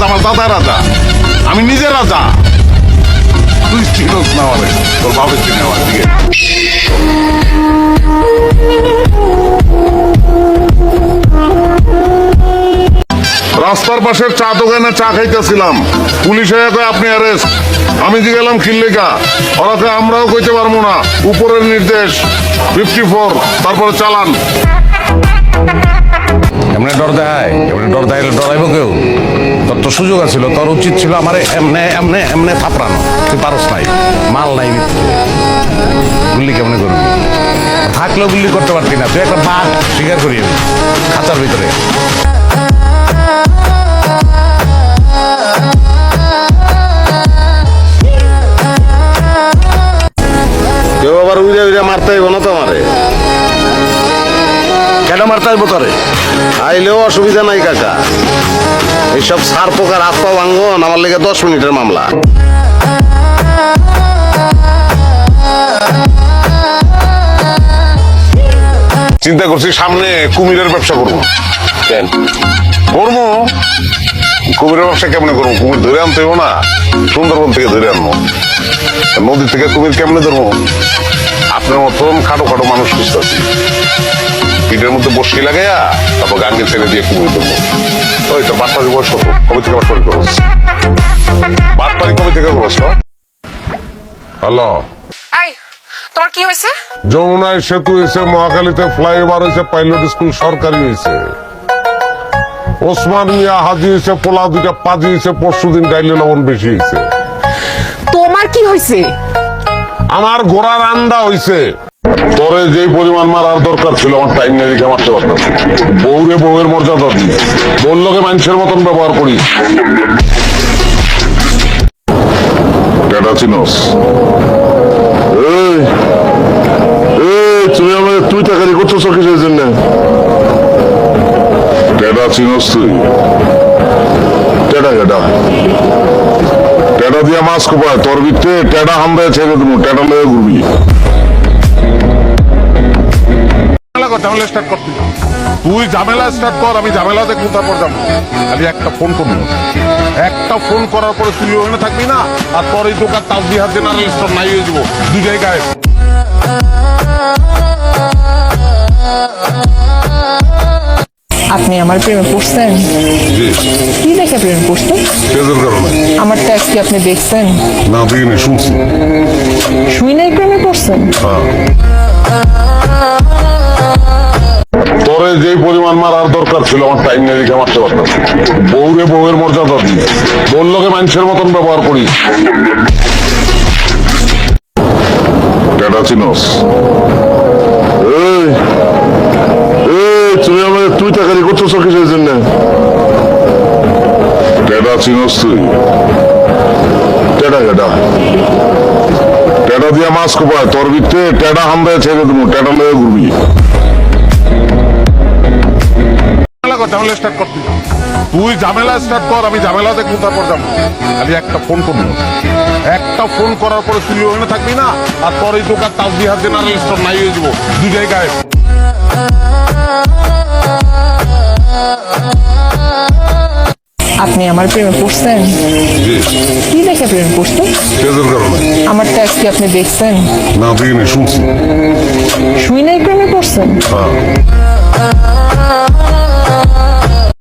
রাজা আমার দাদা রাজা। আমি নিজে রাজা। তুই চিনস না তোর বাবা চিনে আমার দিকে। রাস্তার পাশের চা দোকানে চা খাইতেছিলাম। পুলিশ কয়, আপনি অ্যারেস্ট আমি যে গেলাম খিল্লিকা ওরা কয়, আমরাও কইতে পারব না। উপরের নির্দেশ ফিফটি ফোর তারপরে চালান। এমনি ডর দেয় এমনি ডর দেয় ডরাইব কেউ? সুযোগ আছিল, তোর উচিত ছিল আমার এমনে এমনে এমনে থাপড়ানো। তুই পারস নাই, মাল নাই গুল্লি কেমনে করবি? থাকলেও গুল্লি করতে পারতি না, তুই একটা বাঘ স্বীকার করি খাঁচার ভিতরে। কেউ আবার উড়ে উড়ে মারতে হইব না তো কেন মারতে আসব তোরে? আইলেও অসুবিধা নাই কাকা। এইসব সার পোকার হাত পা ভাঙ্গন আমার লেগে দশ মিনিটের মামলা। চিন্তা করছি সামনে কুমিরের ব্যবসা করব। কেন? করব? কুমিরের ব্যবসা কেমনে করব? কুমির ধরে আনতে হইব না। সুন্দরবন থেকে ধরে আনব। নদী থেকে কুমির কেমনে ধরবো? আপনার মতন খাটো খাটো মানুষ খুঁজতেছি পিঠের মধ্যে বসকি লাগাইয়া তারপর গাঙ্গে ছেড়ে দিয়ে কুমির ধরবো। ওই বাটপাড়ি বয়স কত কবে থেকে বাটপাড়ি করো বাটপাড়ি কবে থেকে করো হ্যালো? এই তোমার কি হয়েছে? যমুনায় সেতু হয়েছে মহাখালীতে ফ্লাইওভার হয়েছে পাইলট স্কুল সরকারি হয়েছে। ওসমান মিয়া হাজি হয়েছে পোলা দুইটা পাজি হয়েছে পরশু দিন ডাইলে লবণ বেশি হয়েছে। তোমার কি হয়েছে? আমার ঘোড়ার আন্ডা হইছে তোরে যেই পরিমাণ মারার দরকার ছিল, আমার টাইম নেই মারতে পারতাম। বউরে বউয়ের মর্যাদা দিই। বললোকে মানুষের মতন ব্যবহার করি। তুমি আমাদের তুই টাকারি করতেছ কিসের জন্য? চিনস তুই। কেডা কেডা টেডা দিয়া মাছ কোপায়, তোর ভিতরে টেডা হামদায় ছেড়ে দেবো, টেডা লয়ে ঘুরবি। ঝামেলা স্টার্ট করতে তুই। ঝামেলা স্টার্ট কর আমি ঝামেলা দেখব তারপর যাব। খালি একটা ফোন করব। একটা ফোন করার পরে তুই ওখানে থাকবি না আর এই দোকান তাজবিহার জেনারেল স্টোর নাই হয়ে যাব। দুই জায়গায়। আপনি আমার প্রেমে পড়ছেন? কি দেখে প্রেমে পড়ছেন? কারণে আমার ট্যাক্স কি আপনি দেখছেন। না দেখিনি শুনছি। শুই নাই প্রেমে পড়ছেন? তোরে যেই পরিমাণ মারার দরকার ছিল, আমার টাইম নেই দেখে মারতে পারতাম। বউরে বউয়ের মর্যাদা দিই। বললোকে মানুষের মতন ব্যবহার করি। টেডা দিয়া মাছ কোপায়, তোর ভিতরে টেডা হামদায় ছেড়ে দেবো, টেডা লয়ে ঘুরবি। ঝামেলা স্টার্ট করতে তুই। ঝামেলা স্টার্ট কর আমি ঝামেলা দেখব তারপর যাব। খালি একটা ফোন করব একটা ফোন করার পরে তুই ওখানে থাকবি না আর তোর এই দোকান তাজবিহার জেনারেল স্টোর নাই হয়ে যাব। দুই জায়গায়। আপনি আমার প্রেমে পড়ছেন? কি দেখে প্রেমে পড়ছেন? কারণে। আমার ট্যাক্স কি আপনি দেখছেন? না দেখিনি শুনছি। শুই নাই প্রেমে পড়ছেন? love.